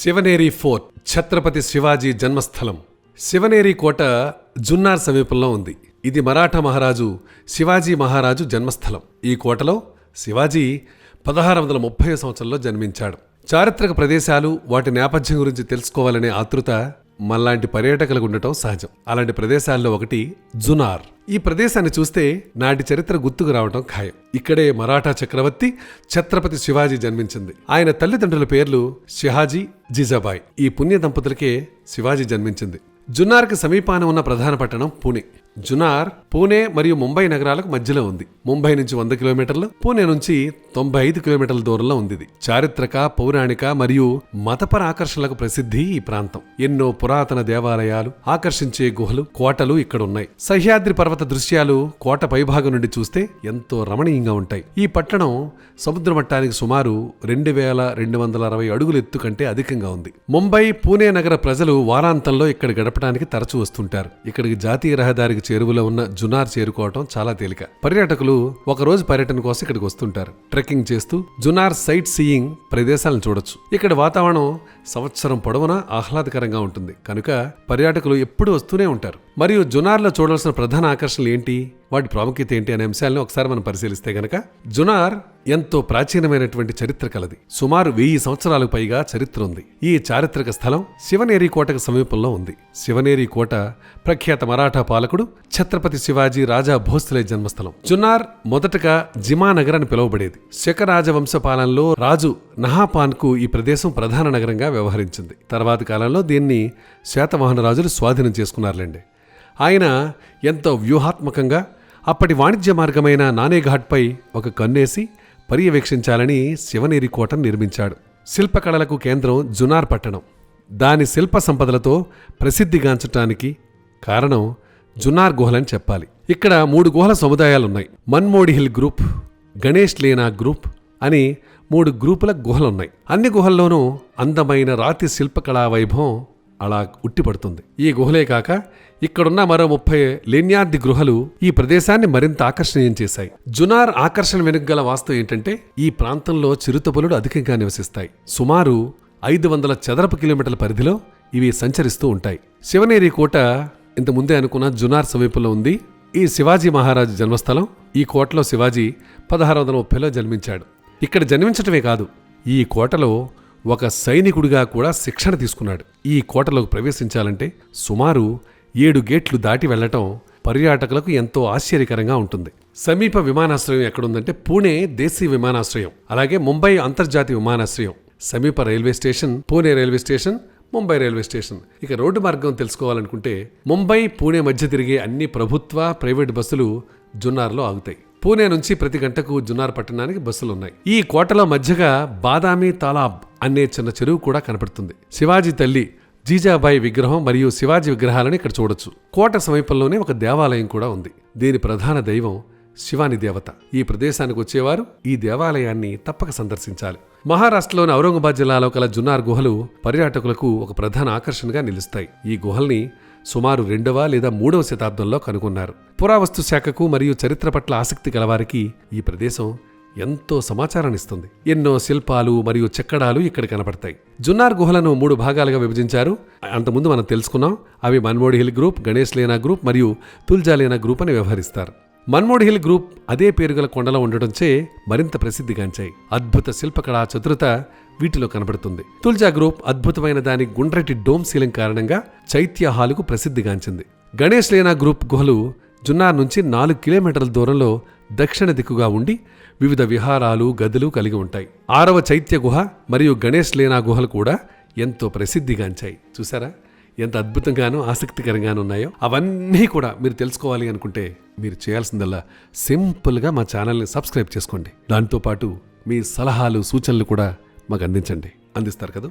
Shivneri fort Chhatrapati Shivaji జన్మస్థలం. శివనేరి కోట జున్నార్ సమీపంలో ఉంది. ఇది మరాఠా మహారాజు శివాజీ మహారాజు జన్మస్థలం. ఈ కోటలో శివాజీ పదహారు వందల ముప్పై సంవత్సరంలో జన్మించాడు. చారిత్రక ప్రదేశాలు వాటి నేపథ్యం గురించి తెలుసుకోవాలనే ఆతృత మనలాంటి పర్యాటకులకు ఉండటం సహజం. అలాంటి ప్రదేశాల్లో ఒకటి జునార్. ఈ ప్రదేశాన్ని చూస్తే నాటి చరిత్ర గుర్తుకు రావటం ఖాయం. ఇక్కడే మరాఠా చక్రవర్తి ఛత్రపతి శివాజీ జన్మించింది. ఆయన తల్లిదండ్రుల పేర్లు షిహాజీ జిజాబాయ్. ఈ పుణ్య దంపతులకే శివాజీ జన్మించింది. జున్నార్కి సమీపాన ఉన్న ప్రధాన పట్టణం పూణే. జునార్ పూణే మరియు ముంబై నగరాలకు మధ్యలో ఉంది. ముంబై నుంచి వంద కిలోమీటర్లు పూణే నుంచి తొంభై ఐదు కిలోమీటర్ల దూరంలో ఉంది ఇది. చారిత్రక పౌరాణిక మరియు మతపర ఆకర్షణలకు ప్రసిద్ధి ఈ ప్రాంతం. ఎన్నో పురాతన దేవాలయాలు ఆకర్షించే గుహలు కోటలు ఇక్కడ ఉన్నాయి సహ్యాద్రి పర్వత దృశ్యాలు కోట పైభాగం నుండి చూస్తే ఎంతో రమణీయంగా ఉంటాయి. ఈ పట్టణం సముద్ర మట్టానికి సుమారు రెండు వేల రెండు వందల అరవై అడుగుల ఎత్తు కంటే అధికంగా ఉంది. ముంబై పూణే నగర ప్రజలు వారాంతంలో ఇక్కడ గడపడానికి తరచూ వస్తుంటారు. ఇక్కడికి జాతీయ రహదారికి చేరువలో ఉన్న జునార్ చేరుకోవటం చాలా తేలిక. పర్యాటకులు ఒక రోజు పర్యటన కోసం ఇక్కడికి వస్తుంటారు. ట్రెక్కింగ్ చేస్తూ జునార్ సైట్ సీయింగ్ ప్రదేశాలను చూడొచ్చు. ఇక్కడ వాతావరణం సంవత్సరం పొడవునా ఆహ్లాదకరంగా ఉంటుంది. కనుక పర్యాటకులు ఎప్పుడూ వస్తూనే ఉంటారు. మరియు జునార్లో చూడాల్సిన ప్రధాన ఆకర్షణలు ఏంటి? వాటి ప్రాముఖ్యత ఏంటి అనే అంశాలను ఒకసారి మనం పరిశీలిస్తే గనక జునార్ ఎంతో ప్రాచీనమైనటువంటి చరిత్ర కలది. సుమారు వెయ్యి సంవత్సరాలకు పైగా చరిత్ర ఉంది. ఈ చారిత్రక స్థలం శివనేరి కోటకు సమీపంలో ఉంది. శివనేరి కోట ప్రఖ్యాత మరాఠా పాలకుడు ఛత్రపతి శివాజీ రాజా భోస్లే జన్మస్థలం. జున్నార్ మొదటగా జిమానగర్ అని పిలువబడేది. శక రాజవంశ పాలనలో రాజు నహాపాన్కు ఈ ప్రదేశం ప్రధాన నగరంగా వ్యవహరించింది. తర్వాతి కాలంలో దీన్ని శాతవాహన రాజులు స్వాధీనం చేసుకున్నారులేండి. ఆయన ఎంతో వ్యూహాత్మకంగా అప్పటి వాణిజ్య మార్గమైన నానేఘాట్పై ఒక కన్నేసి పర్యవేక్షించాలని శివనేరి కోట నిర్మించాడు. శిల్పకళలకు కేంద్రం జునార్ పట్టణం. దాని శిల్ప సంపదలతో ప్రసిద్ధిగాంచటానికి కారణం జునార్ గుహలని చెప్పాలి. ఇక్కడ మూడు గుహల సముదాయాలున్నాయి. Manmodi hill group Ganesh Lena group అని మూడు గ్రూపుల గుహలున్నాయి. అన్ని గుహల్లోనూ అందమైన రాతి శిల్పకళా వైభవం అలా ఉట్టిపడుతుంది. ఈ గుహలే కాక ఇక్కడున్న మరో ముప్పై లేన్యార్ది గృహలు ఈ ప్రదేశాన్ని మరింత ఆకర్షణీయం చేశాయి. జునార్ ఆకర్షణ వెనుకగల వాస్తు ఏంటంటే ఈ ప్రాంతంలో చిరుతపులుడు అధికంగా నివసిస్తాయి. సుమారు ఐదు వందల చదరపు కిలోమీటర్ల పరిధిలో ఇవి సంచరిస్తూ ఉంటాయి. శివనేరి కోట ఇంత ముందే అనుకున్న జునార్ సమీపంలో ఉంది. ఈ శివాజీ మహారాజు జన్మస్థలం ఈ కోటలో శివాజీ పదహారు వందల ముప్పైలో జన్మించాడు. ఇక్కడ జన్మించటమే కాదు ఈ కోటలో ఒక సైనికుడిగా కూడా శిక్షణ తీసుకున్నాడు. ఈ కోటలోకి ప్రవేశించాలంటే సుమారు ఏడు గేట్లు దాటి వెళ్ళటం పర్యాటకులకు ఎంతో ఆశ్చర్యకరంగా ఉంటుంది. సమీప విమానాశ్రయం ఎక్కడుందంటే పూణే దేశీయ విమానాశ్రయం అలాగే ముంబై అంతర్జాతీయ విమానాశ్రయం. సమీప railway station Pune railway station Mumbai railway station. ఇక రోడ్డు మార్గం తెలుసుకోవాలనుకుంటే ముంబై పూణే మధ్య తిరిగే అన్ని ప్రభుత్వ ప్రైవేట్ బస్సులు జున్నార్లో ఆగుతాయి. పూణే నుంచి ప్రతి గంటకు జున్నార్ పట్టణానికి బస్సులు ఉన్నాయి ఈ కోటలో మధ్యగా బాదామి తాలాబ్ అనే చిన్న చెరువు కూడా కనపడుతుంది. శివాజీ తల్లి జీజాబాయి విగ్రహం మరియు శివాజీ విగ్రహాలను ఇక్కడ చూడొచ్చు. కోట సమీపంలోనే ఒక దేవాలయం కూడా ఉంది. దీని ప్రధాన దైవం శివాని దేవత. ఈ ప్రదేశానికి వచ్చేవారు ఈ దేవాలయాన్ని తప్పక సందర్శించాలి. మహారాష్ట్రలోని ఔరంగాబాద్ జిల్లాలో కల జున్నార్ గుహలు పర్యాటకులకు ఒక ప్రధాన ఆకర్షణగా నిలుస్తాయి. ఈ గుహల్ని సుమారు రెండవ లేదా మూడవ శతాబ్దంలో కనుగొన్నారు. పురావస్తు శాఖకు మరియు చరిత్ర పట్ల ఆసక్తి గలవారికి ఈ ప్రదేశం ఎంతో సమాచారాన్ని ఇస్తుంది ఎన్నో శిల్పాలు మరియు చెక్కడాలు ఇక్కడ కనపడతాయి. జున్నార్ గుహలను మూడు భాగాలుగా విభజించారు. అంతకుముందు మనం తెలుసుకున్నాం అవి మన్మోడి hill group Ganesh Lena group మరియు తుల్జా లేనా గ్రూప్ అని వ్యవహరిస్తారు. మన్మోడి హిల్ గ్రూప్ అదే పేరుగల కొండలో ఉండటంచే మరింత ప్రసిద్ధిగాంచాయి. అద్భుత శిల్పకళా చతురత వీటిలో కనబడుతుంది. తుల్జా గ్రూప్ అద్భుతమైన దాని గుండ్రటి డోమ్ సీలింగ్ కారణంగా చైత్య హాలుకు ప్రసిద్ధిగాంచింది. గణేష్ లేనా గ్రూప్ గుహలు జున్నార్ నుంచి నాలుగు కిలోమీటర్ల దూరంలో దక్షిణ దిక్కుగా ఉండి వివిధ విహారాలు గదులు కలిగి ఉంటాయి. ఆరవ చైత్య గుహ మరియు గణేష్ లేనా గుహలు కూడా ఎంతో ప్రసిద్ధిగాంచాయి. చూసారా ఎంత అద్భుతంగానూ ఆసక్తికరంగానూ ఉన్నాయో అవన్నీ కూడా మీరు తెలుసుకోవాలి అనుకుంటే మీరు చేయాల్సిందల్లా సింపుల్గా మా ఛానల్ని సబ్స్క్రైబ్ చేసుకోండి. దాంతోపాటు మీ సలహాలు సూచనలు కూడా మాకు అందించండి. అందిస్తారు కదా?